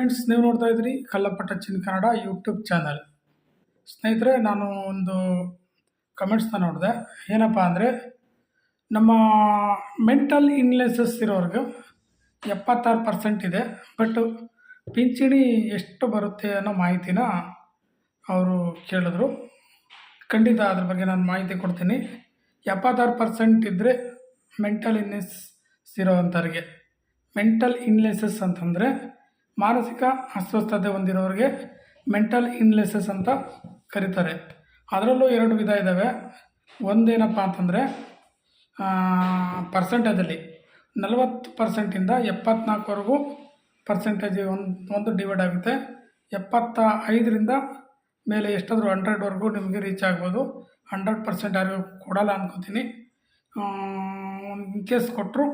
Friends ನೀವು ನೋಡ್ತಾ ಇದ್ರಿ ಕಲ್ಲಪ್ಪಟ್ಟ ಚಿನ್ ಕನ್ನಡ ಯೂಟ್ಯೂಬ್ ಚಾನಲ್ ಸ್ನೇಹಿತರೆ, ನಾನು ಒಂದು ಕಮೆಂಟ್ಸ್ನ ನೋಡಿದೆ. ಏನಪ್ಪ ಅಂದರೆ, ನಮ್ಮ ಮೆಂಟಲ್ ಇನ್ಲೆಸಸ್ ಇರೋರ್ಗೆ ಎಪ್ಪತ್ತಾರು ಪರ್ಸೆಂಟ್ ಇದೆ. ಬಟ್ ಪಿಂಚಣಿ ಎಷ್ಟು ಬರುತ್ತೆ ಅನ್ನೋ ಮಾಹಿತಿನ ಅವರು ಕೇಳಿದ್ರು. ಖಂಡಿತ ಅದ್ರ ಬಗ್ಗೆ ನಾನು ಮಾಹಿತಿ ಕೊಡ್ತೀನಿ. ಎಪ್ಪತ್ತಾರು ಪರ್ಸೆಂಟ್ ಇದ್ದರೆ ಮೆಂಟಲ್ ಇಲ್ನೆಸ್ ಇರೋವಂಥವ್ರಿಗೆ ಮೆಂಟಲ್ ಇನ್ಲೆಸಸ್ ಅಂತಂದರೆ ಮಾನಸಿಕ ಅಸ್ವಸ್ಥತೆ ಹೊಂದಿರೋರಿಗೆ ಮೆಂಟಲ್ ಇನ್ಲೆಸಸ್ ಅಂತ ಕರೀತಾರೆ. ಅದರಲ್ಲೂ ಎರಡು ವಿಧ ಇದ್ದಾವೆ ಒಂದೇನಪ್ಪ ಅಂತಂದರೆ ಪರ್ಸೆಂಟೇಜಲ್ಲಿ ನಲವತ್ತು ಪರ್ಸೆಂಟಿಂದ ಎಪ್ಪತ್ನಾಲ್ಕವರೆಗೂ ಪರ್ಸೆಂಟೇಜ್ ಒಂದು ಒಂದು ಡಿವೈಡ್ ಆಗುತ್ತೆ. ಎಪ್ಪತ್ತ ಐದರಿಂದ ಮೇಲೆ ಎಷ್ಟಾದರೂ ಹಂಡ್ರೆಡ್ವರೆಗೂ ನಿಮಗೆ ರೀಚ್ ಆಗ್ಬೋದು. ಹಂಡ್ರೆಡ್ ಪರ್ಸೆಂಟ್ ಯಾರಿಗೂ ಕೊಡಲ್ಲ ಅನ್ಕೋತೀನಿ. ಇನ್ ಕೇಸ್ ಕೊಟ್ಟರು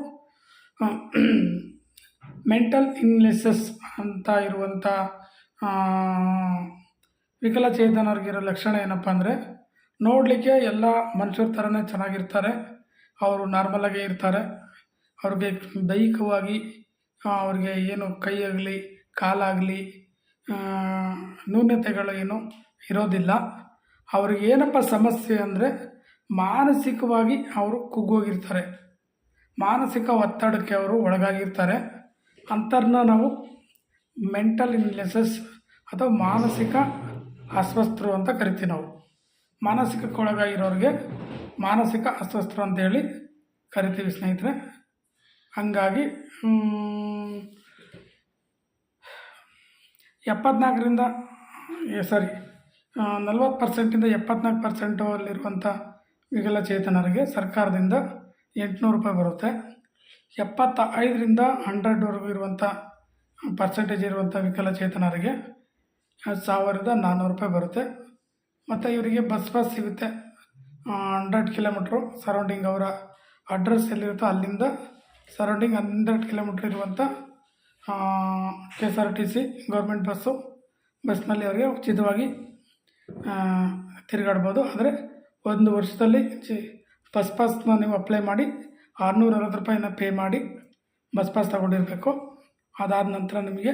ಮೆಂಟಲ್ ಇನ್ಲೆಸಸ್ ಅಂತ ಇರುವಂಥ ವಿಕಲಚೇತನರಿಗಿರೋ ಲಕ್ಷಣ ಏನಪ್ಪ ಅಂದರೆ, ನೋಡಲಿಕ್ಕೆ ಎಲ್ಲ ಮನುಷ್ಯರ ಥರನೇ ಚೆನ್ನಾಗಿರ್ತಾರೆ. ಅವರು ನಾರ್ಮಲಾಗೇ ಇರ್ತಾರೆ. ಅವ್ರಿಗೆ ದೈಹಿಕವಾಗಿ ಅವ್ರಿಗೆ ಏನು ಕೈಯಾಗಲಿ ಕಾಲಾಗಲಿ ನ್ಯೂನ್ಯತೆಗಳು ಏನು ಇರೋದಿಲ್ಲ. ಅವ್ರಿಗೆ ಏನಪ್ಪ ಸಮಸ್ಯೆ ಅಂದರೆ, ಮಾನಸಿಕವಾಗಿ ಅವರು ಕುಗ್ಗೋಗಿರ್ತಾರೆ. ಮಾನಸಿಕ ಒತ್ತಡಕ್ಕೆ ಅವರು ಒಳಗಾಗಿರ್ತಾರೆ. ಅಂಥವ್ರನ್ನ ನಾವು ಮೆಂಟಲ್ ಇನ್ಲೆಸಸ್ ಅಥವಾ ಮಾನಸಿಕ ಅಸ್ವಸ್ಥರು ಅಂತ ಕರಿತೀವಿ ನಾವು. ಮಾನಸಿಕಕ್ಕೊಳಗಾಗಿರೋರಿಗೆ ಮಾನಸಿಕ ಅಸ್ವಸ್ಥರು ಅಂತೇಳಿ ಕರಿತೀವಿ ಸ್ನೇಹಿತರೆ. ಹಂಗಾಗಿ ಎಪ್ಪತ್ನಾಲ್ಕರಿಂದ ಸಾರಿ ನಲ್ವತ್ತು ಪರ್ಸೆಂಟಿಂದ ಎಪ್ಪತ್ನಾಲ್ಕು ಪರ್ಸೆಂಟು ಅಲ್ಲಿರುವಂಥ ವಿಕಲಚೇತನರಿಗೆ ಸರ್ಕಾರದಿಂದ ಎಂಟುನೂರು ರೂಪಾಯಿ ಬರುತ್ತೆ. ಎಪ್ಪತ್ತ ಐದರಿಂದ ಹಂಡ್ರೆಡ್ವರೆಗೂ ಇರುವಂಥ ಪರ್ಸೆಂಟೇಜ್ ಇರುವಂಥ ವಿಕಲಚೇತನರಿಗೆ ಸಾವಿರದ ನಾನ್ನೂರು ರೂಪಾಯಿ ಬರುತ್ತೆ. ಮತ್ತು ಇವರಿಗೆ ಬಸ್ ಪಾಸ್ ಸಿಗುತ್ತೆ. ಹಂಡ್ರೆಡ್ ಕಿಲೋಮೀಟ್ರು ಸರೌಂಡಿಂಗ್ ಅವರ ಅಡ್ರೆಸ್ ಎಲ್ಲಿರುತ್ತೋ ಅಲ್ಲಿಂದ ಸರೌಂಡಿಂಗ್ ಹಂಡ್ರೆಡ್ ಕಿಲೋಮೀಟ್ರ್ ಇರುವಂಥ K S R T C government bus ಬಸ್ನಲ್ಲಿ ಅವರಿಗೆ ಉಚಿತವಾಗಿ ತಿರುಗಾಡ್ಬೋದು. ಆದರೆ ಒಂದು ವರ್ಷದಲ್ಲಿ ಚಿ ಬಸ್ ಪಾಸ್ನ ನೀವು ಅಪ್ಲೈ ಮಾಡಿ ಆರುನೂರ ಅರವತ್ತು ರೂಪಾಯಿನ ಪೇ ಮಾಡಿ ಬಸ್ ಪಾಸ್ ತಗೊಂಡಿರಬೇಕು. ಅದಾದ ನಂತರ ನಿಮಗೆ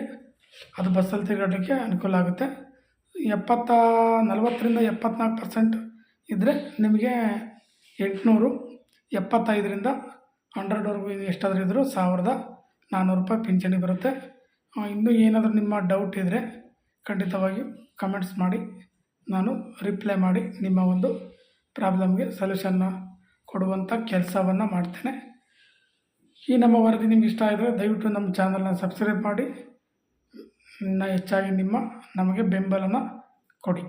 ಅದು ಬಸ್ಸಲ್ಲಿ ತಿರುಗಾಡೋಕ್ಕೆ ಅನುಕೂಲ ಆಗುತ್ತೆ. ಎಪ್ಪತ್ತ, ನಲವತ್ತರಿಂದ ಎಪ್ಪತ್ನಾಲ್ಕು ಪರ್ಸೆಂಟ್ ಇದ್ದರೆ ನಿಮಗೆ ಎಂಟುನೂರು, ಎಪ್ಪತ್ತೈದರಿಂದ ಹಂಡ್ರೆಡ್ವರೆಗೂ ಎಷ್ಟಾದರೂ ಇದ್ದರೂ ಸಾವಿರದ ನಾನ್ನೂರು ರೂಪಾಯಿ ಪಿಂಚಣಿ ಬರುತ್ತೆ. ಇನ್ನೂ ಏನಾದರೂ ನಿಮ್ಮ ಡೌಟ್ ಇದ್ದರೆ ಖಂಡಿತವಾಗಿ ಕಮೆಂಟ್ಸ್ ಮಾಡಿ. ನಾನು ರಿಪ್ಲೈ ಮಾಡಿ ನಿಮ್ಮ ಒಂದು ಪ್ರಾಬ್ಲಮ್ಗೆ ಸೊಲ್ಯೂಷನ್ನ ಕೊಡುವಂಥ ಕೆಲಸವನ್ನು ಮಾಡ್ತೇನೆ. ಈ ನಮ್ಮ ವರದಿ ನಿಮ್ಗೆ ಇಷ್ಟ ಆದರೆ ದಯವಿಟ್ಟು ನಮ್ಮ ಚಾನಲ್ನ ಸಬ್ಸ್ಕ್ರೈಬ್ ಮಾಡಿ. ಹೆಚ್ಚಾಗಿ ನಿಮ್ಮ, ನಮಗೆ ಬೆಂಬಲನ ಕೊಡಿ.